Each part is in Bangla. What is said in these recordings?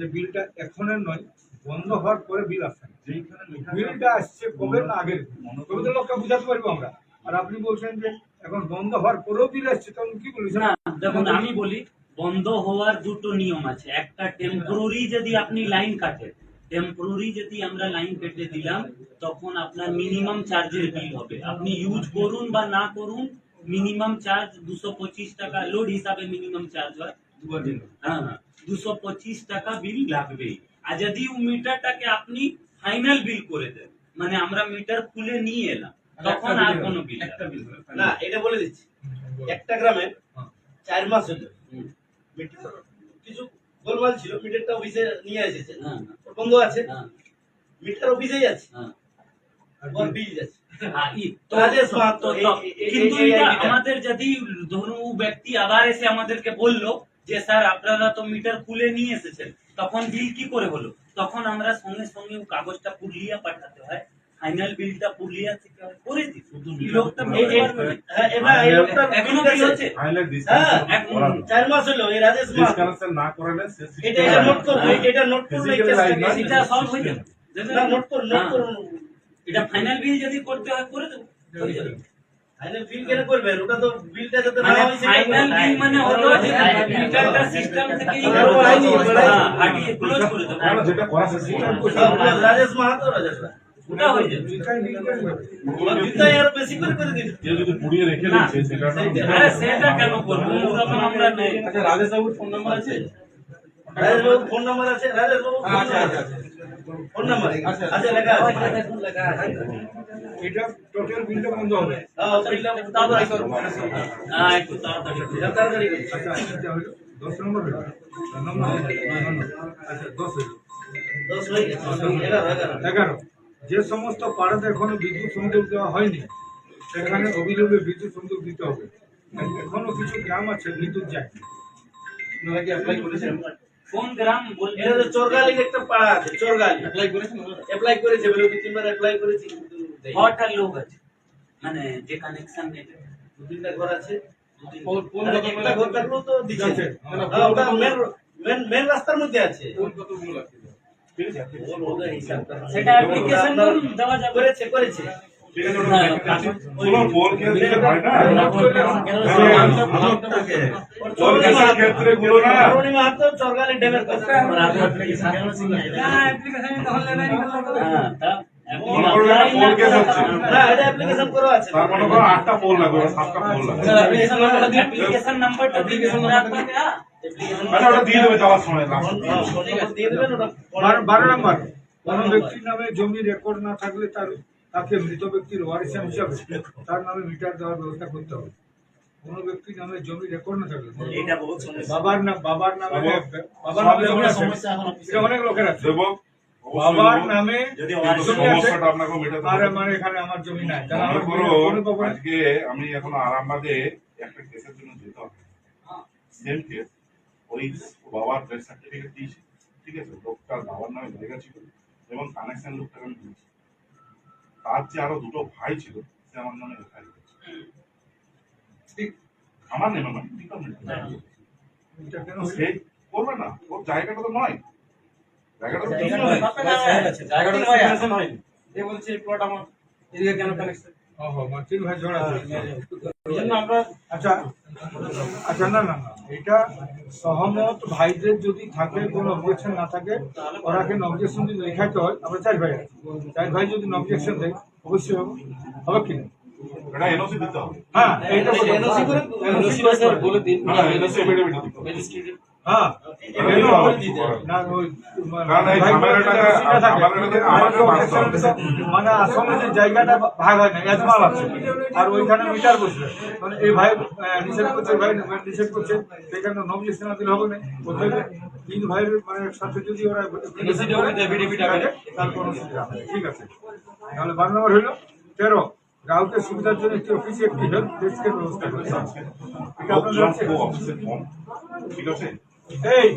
যে বিলটা এখনের নয় বন্ধ হওয়ার পরে বিল লেখা বিলটা আসছে কবে না আগের তবে তো লোককে বুঝাতে পারব আমরা। আর আপনি বলছেন যে এখন বন্ধ হওয়ার পরেও বিল আসছে তখন কি বলেছেন না দেখুন আমি বলি বন্ধ হওয়ার দুটো নিয়ম আছে। একটা টেম্পোরারি যদি আপনি লাইন কাটেন টেম্পোরারি যদি আমরা লাইন কেটে দিলাম তখন আপনার মিনিমাম চার্জের বিল হবে। আপনি ইউজ করুন বা না করুন মিনিমাম চার্জ দুশো পঁচিশ টাকা লোড হিসাবে মিনিমাম চার্জ হয়। হ্যাঁ হ্যাঁ দুশো পঁচিশ টাকা বিল লাগবেই। আর যদি মিটারটাকে আপনি ফাইনাল বিল করে দেন মানে আমরা মিটার খুলে নিয়ে এলাম তখন আর কোনো বিল না। এটা বলে দিচ্ছি। একটা গ্রামে চার মাস হলো। মিটার কিছু গোলমাল ছিল মিটারটা অফিসে নিয়ে এসেছে। হ্যাঁ বন্ধ আছে। হ্যাঁ। মিটার অফিসেই আছে। হ্যাঁ। ওর বিল হ্যাঁ, কিন্তু। আমাদের যদি ধরুন ব্যক্তি আবার এসে আমাদেরকে বলল যে স্যার আপনারা তো মিটার খুলে নিয়ে এসেছেন। তখন বিল কি করে হলো? তখন আমরা সঙ্গে সঙ্গে কাগজটা পুরুলিয়া পাঠাতে হয় ফাইনাল বিলটা পুরুলিয়া থেকে করে দিই লোকটা না। হ্যাঁ, এবার এখনও হচ্ছে। হ্যাঁ, চার মাস হলো এই রাজেশ ডিসকানেকশন না করালে এটা এটা নোট করব এটা নোট করব এই Physical line কেসটাকে। না? এটা সলভ হয়ে যাবে। নোট করুন নোট হ্যাঁ। করুন। এটা ফাইনাল বিল যদি করতে হয় করে দেবো। হয়ে বিল কেন করবেন ওটা তো বিলটা যাতে না মানে হয় সেটা ফাইনাল করুন। বিল মানে হলো যে মিটারটা সিস্টেম থেকে আরও হয়নি, হ্যাঁ, হাটিয়ে ক্লোজ করে দেবো। না, যেটা করা শেষ সেটা হ্যাঁ, রাজেশ মাহাতো রাজেশ মাহাতো। ওটা হয়ে যাবে। বিলটাই বিল করে দেবে। ওর বিলটাই আরও বেশি করে করে দিন কেউ যদি পুড়িয়ে রেখে না। দিচ্ছে সেটা আরে সেটা কেন করব? ওরকম আমরা নেই। আচ্ছা রাজেশ বাবুর ফোন নাম্বার আছে? রাজেশ বাবু ফোন নাম্বার আছে? ফোন আচ্ছা, নাম্বার আচ্ছা, আছে? ফোন নাম্বার লেখা আছে? এটা টোটাল বিলটা বন্ধ হবে। হ্যাঁ বিলটা তাড়াতাড়ি করুন হ্যাঁ একটু তাড়াতাড়ি তাড়াতাড়ি আচ্ছা এটা হলো দশ নম্বর হলো আচ্ছা হলো। হয়ে গেছে। যে সমস্ত পাড়াতে এখনও বিদ্যুৎ সংযোগ দেওয়া হয়নি সেখানে অবিলম্বে বিদ্যুৎ সংযোগ দিতে হবে। এখনও কিছু গ্রাম আছে বিদ্যুৎ যায়নি আপনারা কি অ্যাপ্লাই করেছেন? কোন গ্রাম বলবেন এটা তো চোরগালির একটা পাড়া আছে চোরগালি। অ্যাপ্লাই করেছেন অ্যাপ্লাই করেছে বলে দু তিনবার অ্যাপ্লাই করেছি কিন্তু। কটা লোক আছে? মানে যে কানেকশন নেবে দু তিনটা ঘর আছে কোন- কোন কতগুলো একটা ঘর থাকলেও তো দিচ্ছে। আছে। হ্যাঁ, ওটা মেন মেন মেন রাস্তার মধ্যে আছে। কোন কতগুলো আছে? সেটা অ্যাপ্লিকেশন দেওয়া যাবে। করেছে করেছে। আটটা পোল লাগবে সাতটা পোল লাগবে? আচ্ছা ওটা দিয়ে দেবে যাওয়ার সময় বারো নম্বর। কোনো ব্যক্তির নামে জমি রেকর্ড না থাকলে তার তাকে মৃত ব্যক্তির ওয়ারিশান হিসাবে তার নামে মিটার দেওয়ার ব্যবস্থা করতে হবে। কোন ব্যক্তির নামে জমি রেকর্ড না থাকলে এটা বহুত সমস্যা। বাবার নাম বাবার নামে বাবার নামে অনেক লোকের আছে। বাবার নামে যদি আর মানে এখানে আমার জমি নাই। আজকে আমি এখন আরামবাগে একটা কেসের জন্য যেতে হবে। সেম কেস ওই বাবার ডেথ সার্টিফিকেট দিয়েছি। ঠিক আছে? লোকটার বাবার নামে জায়গা ছিল এবং কানেকশন লোকটাকে আমি দিয়েছি। তার যে আরও দুটো ভাই ছিল সে আমার নামে লেখাই ঠিক আমার নেই মানে কেন সে করবে না। ওর জায়গাটা তো নয়। জায়গাটা তো ঠিক নয়। এ বলছে এই প্লট আমার এদিকে কেন কানেকশন আচ্ছা আচ্ছা না না না এটা সহমত ভাইদের যদি থাকে কোনো অবজেকশন না থাকে ওরাকে অবজেকশন যদি লেখাইতে হয় আমরা চার ভাই আছি। চার ভাই যদি অবজেকশন দেয় অবশ্যই হবে হবে কি না এটা এনওসি দিতে হবে হ্যাঁ এইটা বলে দিন হ্যাঁ। মানে আসলে যে জায়গাটা ভাগ হয় না এজমাল আছে। আর ওইখানে মিটার বসবে। মানে এই ভাই নিষেধ করছে ভাই নিষেধ করছে সেখানে নবজেকশন দিলে হবে না। ওদের তিন ভাইয়ের মানে একসাথে যদি ওরা। তাহলে কোনো ঠিক আছে। তাহলে বারো নম্বর হইল তেরো। গ্রাহকের সুবিধার জন্য একটি অফিসে একটি হেল্প ডেস্কের ব্যবস্থা কম ঠিক আছে? এই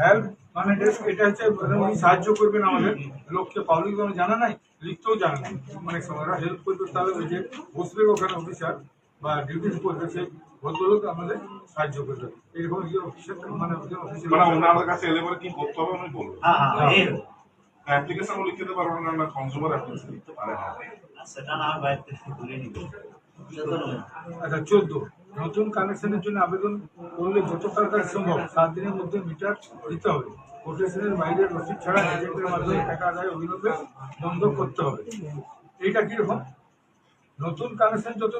হেল্প মানে ডেস্ক এটা হচ্ছে মানে উনি সাহায্য করবেন আমাদের। লোককে পাবলিক ভাবে জানা নাই? লিখতেও জানা নাই। অনেক সময় ওরা হেল্প করবে তাহলে ওই যে বসবে ওখানে অফিসার বা ডিউটি করবে সে ভদ্রলোক আমাদের সাহায্য করবে। এরকম যে অফিসের মানে অফিসের মানে ওনাদের কাছে এলে পরে কি করতে হবে আমি বলব? হ্যাঁ হ্যাঁ এই অ্যাপ্লিকেশন লিখে দিতে পারব না না কনজিউমার অ্যাপ্লিকেশন লিখতে পারে না। সেটা না বাইরে আচ্ছা চোদ্দ। নতুন কানেকশনের জন্য আবেদন করলে যত তাড়াতাড়ি সম্ভব সাত দিনের মধ্যে মিটার দিতে হবে। কোটেশনের বাইরে রসিদ ছাড়া এজেন্টের মাধ্যমে টাকা আদায় অবিলম্বে বন্ধ করতে হবে। এইটা কীরকম? নতুন কানেকশন যত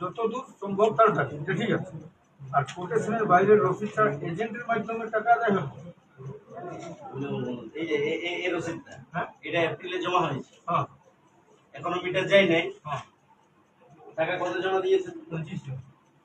যত দূর সম্ভব তাড়াতাড়ি এটা ঠিক আছে। আর কোটেশনের বাইরে রসিদ ছাড়া এজেন্টের মাধ্যমে টাকা আদায় হবে? এই রসিদটা হ্যাঁ? এটা এপ্রিলে জমা হয়েছে। হ্যাঁ। এখনও মিটার যায় নাই। হ্যাঁ। টাকা কত জমা দিয়েছে পঁচিশশো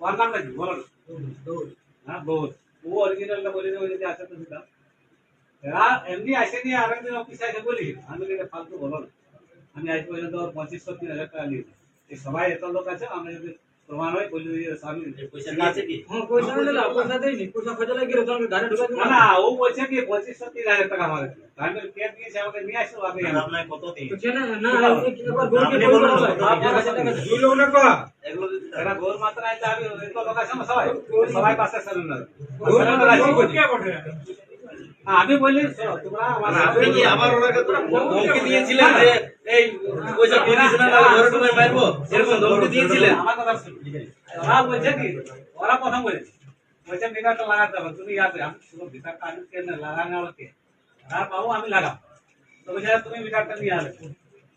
ওর নামটা কি বলো না। হ্যাঁ বহুত ও অরিজিনালটা বলে দেবো যদি আছে তো সেটা এমনি আসেনি আর একদিন অফিসে আসে বলি আমি বলি, ফালতু বলো না আমি আজ পর্যন্ত পঁচিশশো তিন হাজার টাকা নিয়েছি সবাই এত লোক আছে আমরা যদি প্রমাণ হয় বলি স্বামী পয়সা নিয়েছে কি? না না ও বলছে কি পঁচিশশো তিন হাজার টাকা আমাকে আমি বলি, কে দিয়েছে আমাকে নিয়ে আসো আমি আপনার কত দিয়েছে আপনি বলুন না। দুই লোক না কয়া? এগুলো দিতে গোল মাত্রা আছে আমি এত লোক আছে সবাই? সবাই পাশে চলুন না। আমি বলি তোমরা আমার আপনি কি আবার ওনাকে ধমকি দিয়েছিলেন? যে এই পয়সা দিয়ে না তাহলে ঘরে ঢুকে মারবো এরকম ধমকি দিয়েছিলেন। আমার কথা শুনো। ওরা বলছে কি ওরা প্রথম বলেছে। বলছে মিটারটা লাগাতে হবে তুমি আসবে আমি শুধু মিটারটা আমি কেন লাগানো হচ্ছে আর বাবু আমি লাগাবো। তো বলছে তুমি মিটারটা নিয়ে আসবে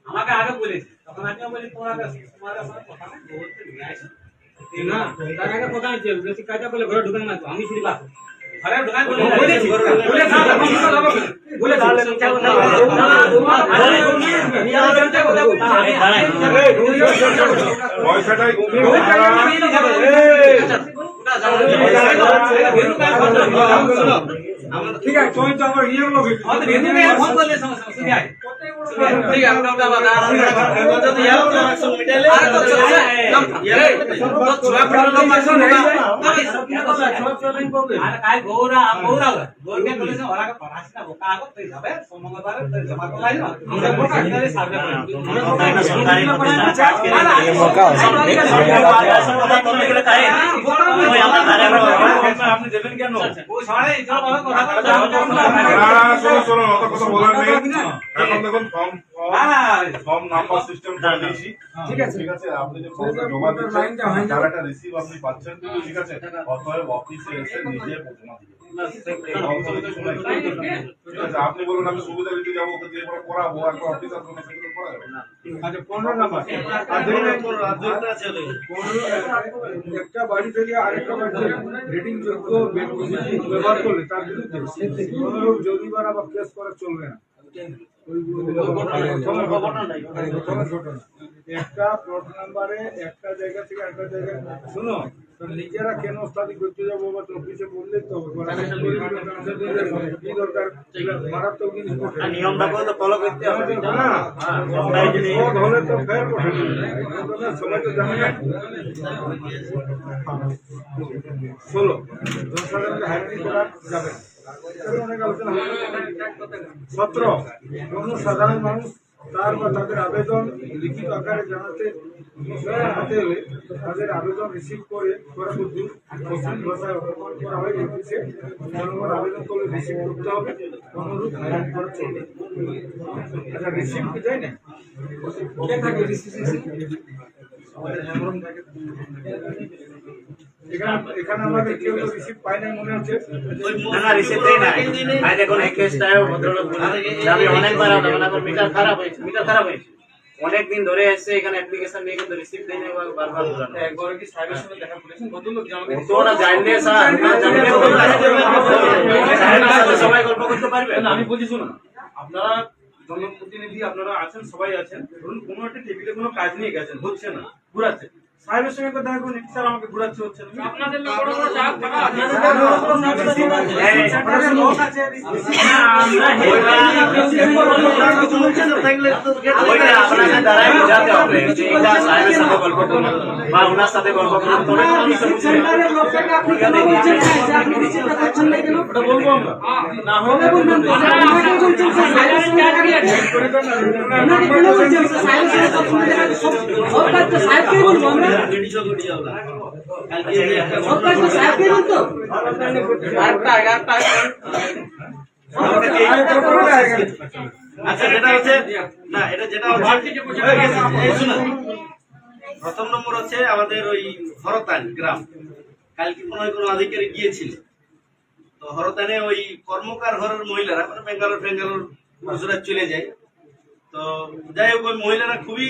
আমাকে আগে বলেছে। তখন আমিও বলি তোমার কথা নেই বলতে নিয়ে আসো। না তার আগে কথা হচ্ছে বেশি কাজটা ঘরে ঢুকান না আমি শুধু ঠিক আছে তুমি তো আমার ইয়ে লোক ফোন করলে সমস্যা আপনি দেবেন কেন কথা বলার নেই। দেখুন ফর্ম না না ফর্ম নাম্বার সিস্টেম করে দিয়েছি। ঠিক আছে। ঠিক আছে আপনি যে ফর্মটা জমা দিচ্ছেন তার একটা রিসিভ আপনি পাচ্ছেন ঠিক আছে? অতএব অফিসে এসে নিজে জমা দিবেন। আপনি বলুন আমি সুবিধা দিতে যাব ওকে দিয়ে করাবো কোনো সেগুলো করা যাবে আচ্ছা পনেরো নাম্বার। একটা বাড়ি থেকে আরেকটা বাড়িতে রেটিং যোগ্য ব্যবহার করলে তার বিরুদ্ধে জরিমানা বা কেস করা চলবে না। একটা প্লট নাম্বারে একটা জায়গা থেকে একটা জায়গায়। শুনো নিজেরা কেন স্থায়ী করতে যাব বা অফিসে বললে তো কি দরকার? মারাত্মক জিনিস নিয়মটা তো ফলো করতে হবে না, হলে তো ফের ভোট তো জানে না। ষোলো করা যাবে সতেরো। কোন সাধারণ মানুষ তার বা তাদের আবেদন লিখিত আকারে জানাতে জানাতে হলে তাদের আবেদন রিসিভ করে করা বুদ্ধি মুসলিম ভাষায় অপমান করা হয় অফিসে জনগণ আবেদন করলে রিসিভ করতে হবে। হয়রানি করা চলবে। আচ্ছা রিসিভ কি তাই না? থাকে? এখানে এখানে আমাদের কেউ তো রিসিভ পায় নাই মনে হচ্ছে না না রিসিভ দেই না আজ দেখুন এই কেসটা ভদ্রলোক বলে আমি অনেকবার তখন মিটার খারাপ হয়েছে মিটার খারাপ হয়েছে অনেক দিন ধরে এসছে এখানে অ্যাপ্লিকেশন নিয়ে কিন্তু রিসিভ দেয় না বারবার ঘোরানো একবার কি সাহেবের সঙ্গে দেখা করেছেন ভদ্রলোক আমাকে তো না জানলে স্যার না জানলে সাথে সবাই গল্প করতে পারবে না, আমি বলছি শুনুন আপনারা জনপ্রতিনিধি আপনারা আছেন সবাই আছেন ধরুন কোনো একটা টেবিলে কোনো কাজ নিয়ে গেছেন হচ্ছে না ঘুরাচ্ছে সাহেবের সঙ্গে তো দেখা করুন স্যার আমাকে ঘুরাচ্ছে হচ্ছে। আপনাদের বড় বড় সাহেব থাকা। আপনাদের সাথে গল্প করুন ওটা বলব আমরা? না হলে আচ্ছা যেটা হচ্ছে না এটা যেটা হচ্ছে এই শুনুন। প্রথম নম্বর হচ্ছে আমাদের ওই হরতান গ্রাম। কালকে কোনো কোনো আধিকারিক গিয়েছিল। তো হরতানে ওই কর্মকার ঘরের মহিলারা মানে বেঙ্গালোর বেঙ্গালোর পুরুষরা চলে যায়। তো যাই হোক ওই মহিলারা খুবই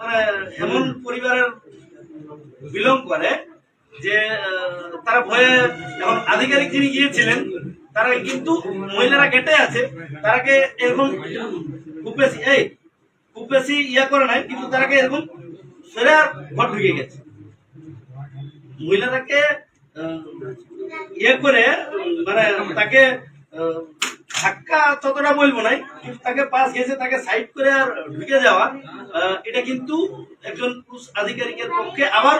মানে এমন পরিবারের বিলং করে যে তারা ভয়ে এখন আধিকারিক যিনি গিয়েছিলেন তারা কিন্তু মহিলারা গেটে আছে তারাকে এরকম খুব বেশি এই খুব বেশি ইয়া করে নাই কিন্তু তারাকে এরকম সেরে ঘর ঢুকে গেছে। মহিলাটাকে আহ, ইয়ে করে মানে তাকে ধাক্কা ততটা বলব নাই কিন্তু তাকে পাশ গেছে তাকে সাইড করে আর ঢুকে যাওয়া এটা কিন্তু একজন পুরুষ আধিকারিকের পক্ষে আবার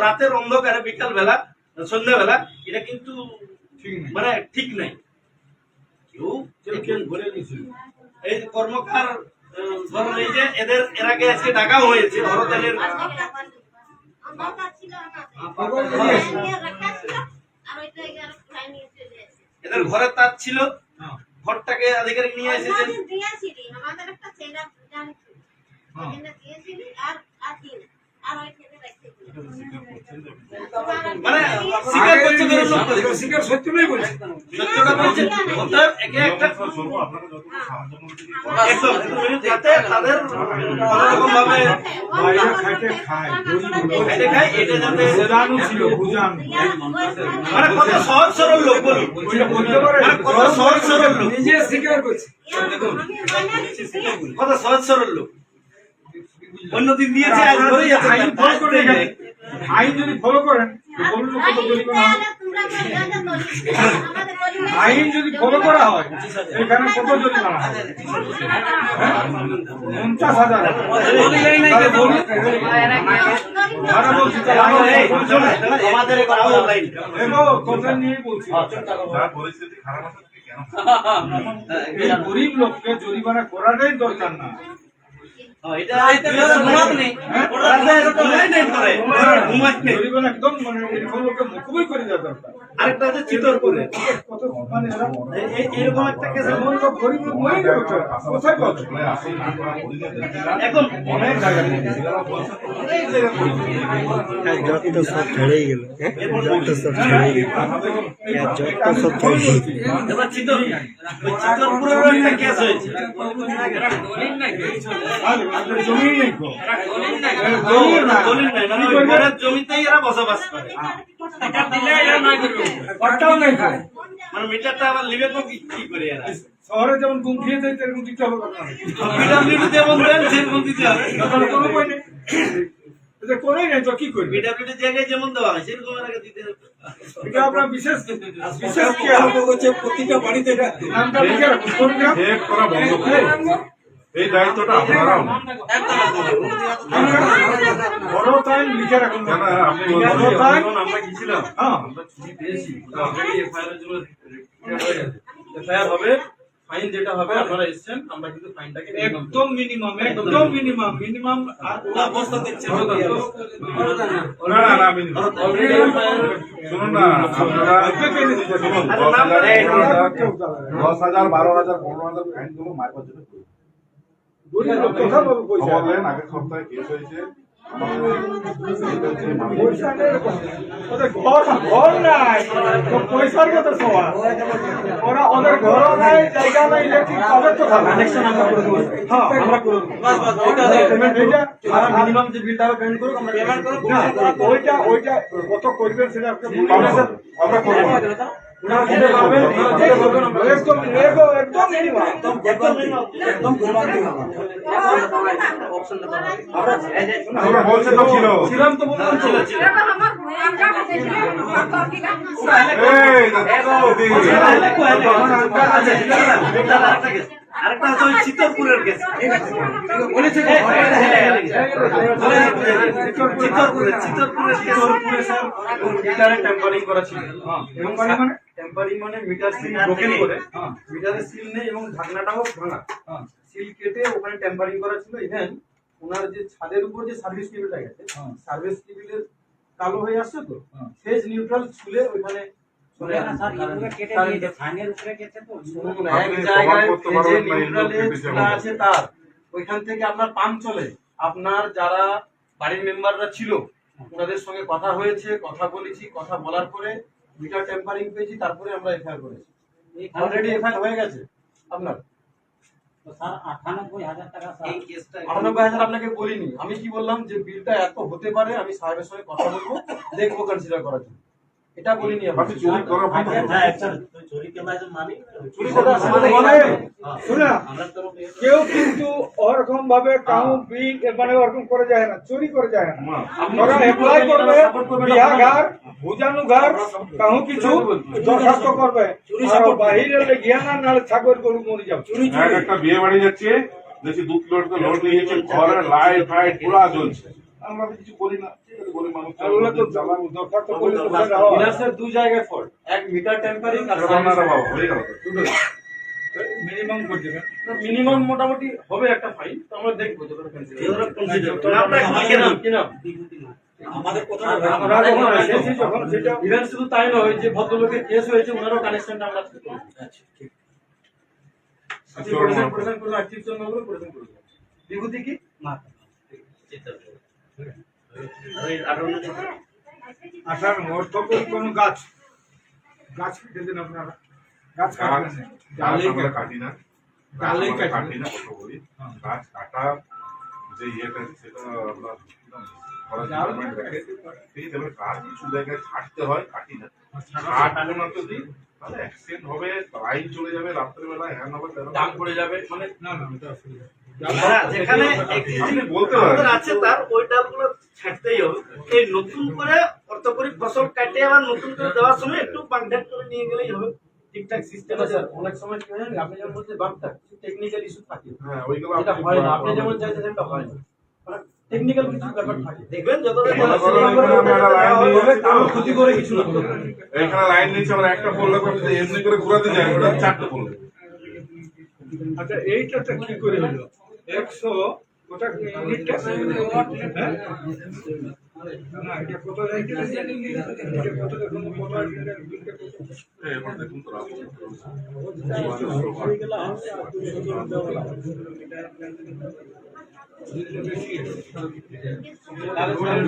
রাতের অন্ধকারে বিকাল বেলা সন্ধ্যা বেলা এটা কিন্তু মানে ঠিক নাই। কেউ এই কর্মকার ধরুন এই যে এদের এর আগে আজকে ডাকা হয়েছে হরতালের এদের ঘরে তার ছিল। ঘরটাকে আধিকারিক নিয়ে এসেছেন। আমাদের একটা ছেলে আর আর ছেলে রাখতে মানে স্বীকার করছে স্বীকার সত্যি নয় বলছি। সত্যটা বলছে অতএব একে একটা স্বরূপ আপনাকে যতটুকু সাহায্য করতে একদম একদম যাতে তাদের কোনোরকম ভাবে খাইতে খায় খাইতে খায় এটা যাতে বুঝানো ছিল বুঝানো। মানে কত সহজ সরল লোক পারে মানে কত সহজ সরল লোক। নিজে স্বীকার করছে। কত সহজ সরল লোক। অন্যদিন দিয়েছে আজ ধরেই আছে আইন ফলো করে আইন যদি ফলো করেন বলুন কত। আইন যদি ফলো করা হয় এখানে কত জরিমানা হবে হ্যাঁ? পঞ্চাশ হাজার কেন এই গরিব লোককে জরিমানা করাটাই দরকার না। আরেকটা চিতরপুরে। কত মানে এরা এই- এই- এরকম একটা কেস এমন লোক গরিব লোক তো। কোথায় পাবে আসল আপনারা বলিতে দেখছিলাম একদম অনেক জায়গায় যত সব ছেড়েই গেল যত সব ছেড়েই গেল। যত সব ছেড়ে গেল। এবার চিতর চিতরপুরের একটা কেস হয়েছে। মানে জমিতেই এরা বসবাস করে। মানে মিটারটা আবার লিবে তো কি কি করে এরা? শহরে যেমন গুম খেয়ে যায় দিতে হবে। যেমন দেন সেরকম দিতে হবে। কোনো উপায় নেই। এটা করেই নাই তো কি করবে? পিডব্লিউডি জায়গায় যেমন দেওয়া হয় সেরকম দিতে হবে। এটা আপনার বিশেষ বিশেষ কেয়ার হচ্ছে প্রতিটা বাড়িতে নামটা লিখে রাখুন। কোন গ্রাম? করা বন্ধ করে এই দায়িত্বটা আপনারাও নেন। লিখে রাখুন। কেন আপনি বড় আমরা গেছিলাম হ্যাঁ। আমরা ছুটি পেয়েছি। অলরেডি এফআইআর এর জন্য এফআইআর হবে ফাইন যেটা হবে আপনারা এসেছেন আমরা কিন্তু ফাইনটাকে একদম মিনিমাম একদম মিনিমাম মিনিমাম অবস্থা দেখছেন না না না আমি অলরেডি শুনুন না আপনারা শুনুন ফাইনগুলো জন্য করুন। গরিব লোক কোথায় পাবে পয়সা। খবর দেন আগের সপ্তাহে কেস হয়েছে। আমাদের এটা হচ্ছে মামলা। পয়সা নেই ওদের ঘর ঘর নাই। পয়সার কথা সবার। ওরা ওদের ঘর নাই জায়গা নাই ইলেকট্রিক পাবে তো কানেকশন আমরা করে দেবো। হ্যাঁ। আমরা করে বাস বাস ওইটা পেমেন্ট এইটা আর মিনিমাম যে বিলটা হবে পেমেন্ট করুক আমরা পেমেন্ট করব ওইটা ওইটা কত করবেন সেটা আপনি আমরা করব। আমরা করব ওনারা যেতে পারবেন ওনারা পারবেন। আরেকটা হচ্ছে চিত্তরপুরের কেস চিত্তরপুরের চিত্তরপুরের কেস টেম্পারিং করা ছিল Tampering মানে? টেম্পারিং মানে মিটার সিল ব্রোকেন করে মিটারে সিল নেই এবং ঢাকনাটাও ভাঙা হ্যাঁ। সিল কেটে ওখানে টেম্পারিং করা ছিল ইভেন ওনার যে ছাদের উপর যে সার্ভিস টেবিলটা গেছে হ্যাঁ। সার্ভিস টেবিলের কালো হয়ে আসছে তো হ্যাঁ। ফেজ নিউট্রাল ছুলে ওইখানে চলে আসছে। শুনুন, এক আপনি জায়গায় প্রমাণ করতে ফেজে পারবেন না, এই লোক নিউট্রালে কেটেছে ছোলা আমাদের। আছে তার ওইখান থেকে আপনার পাম্প চলে আপনার যারা বাড়ির মেম্বাররা ছিল ওনাদের সঙ্গে কথা হয়েছে কথা বলেছি কথা বলার পরে মিটার টেম্পারিং পেয়েছি তারপরে আমরা এফআইআর করেছি। অলরেডি এফআইআর হয়ে গেছে? আপনার? আপনাকে বলিনি। আমি কি বললাম যে বিলটা এত হতে পারে আমি সাহেবের সঙ্গে কথা বলব দেখব কনসিডার করার জন্য। এটা বলিনি আমি চুরি করা ভালো চুরি সেটা করা সেটা বলে, শুনে না, কেউ কিন্তু ওরকম ভাবে কাউ বিল মানে ওরকম করে যায় না চুরি করে যায় না। ওরা অ্যাপ্লাই করবে বিহা ঘর ভুজানু ঘর কাহু কিছু দরখাস্ত করবে। আর বাহিরে গিয়া না নাহলে ছাগল গরু মরে যাবে। চুরি এক একটা বিয়ে বাড়ি যাচ্ছে দেখছি দু কিলোমিটার লোড নিয়ে যাচ্ছে ঘরে লাইট ফাইট পুরা জ্বলছে। আমরা কিছু না। ঠিক মানুষ আর তো চালান দরখাস্ত করলে। জায়গায় ফল্ট এক মিটার টেম্পারিং আর আপনারা বাবা হয়ে গেল মিনিমাম করে দেবেন। মিনিমাম মোটামুটি হবে একটা ফাইন তো আমরা দেখব যতটা এগুলো consider- নামটা কি লিখে নাও? কি নাম? আমরা যখন এসেছি যখন সেটা ইভেন শুধু তাই নয় যে ভদ্রলোকের কেস হয়েছে ওনারও কানেকশনটা আমরা প্রেজেন্ট করব। বিভূতি কি? কেস। আসার অর্থ করি কোনো গাছ। গাছ কেটে দেন আপনারা। গাছ কাটবেন। কাটি না। ডালেই কাটি না হ্যাঁ। গাছ কাটা যে ইয়েটা সেটা আমরা গাছ কিছু জায়গায় হয় কাটি না। না তো দিই তাহলে অ্যাক্সিডেন্ট হবে লাইন চলে যাবে রাত্রেবেলা হ্যান হবে দাম পড়ে যাবে। মানে না না এটা অসুবিধা। যেখানে আপনি বলতে আমাদের পারেন আছে তার ওই ডালগুলো ছাড়তেই হবে। এই নতুন করে অর্থকরী ফসল কাটে আবার নতুন করে দেওয়ার সময় একটু বাগডাট করে নিয়ে গেলেই হবে। ঠিকঠাক সিস্টেম আছে। অনেক সময় কি হয় আপনি যেমন বলছেন বামটা টেকনিক্যাল ইস্যু থাকে। হ্যাঁ ওইগুলো হয় না আপনি যেমন চাইছেন সেটা হয় না। টেকনিক্যাল কিছু ব্যাপার থাকে। দেখবেন যতটা মনে এখানে লাইন নিয়ে তবে এসেছি কারও তো। ক্ষতি করে কিছু না। এখানে লাইন নিয়েছি আমরা একটা পড়লে এমনি করে ঘুরাতে যাই ওটা চারটে পড়লে আচ্ছা এইটাতে কি করে হলো? একশো ওটা কি ইউনিটটা হ্যাঁ? না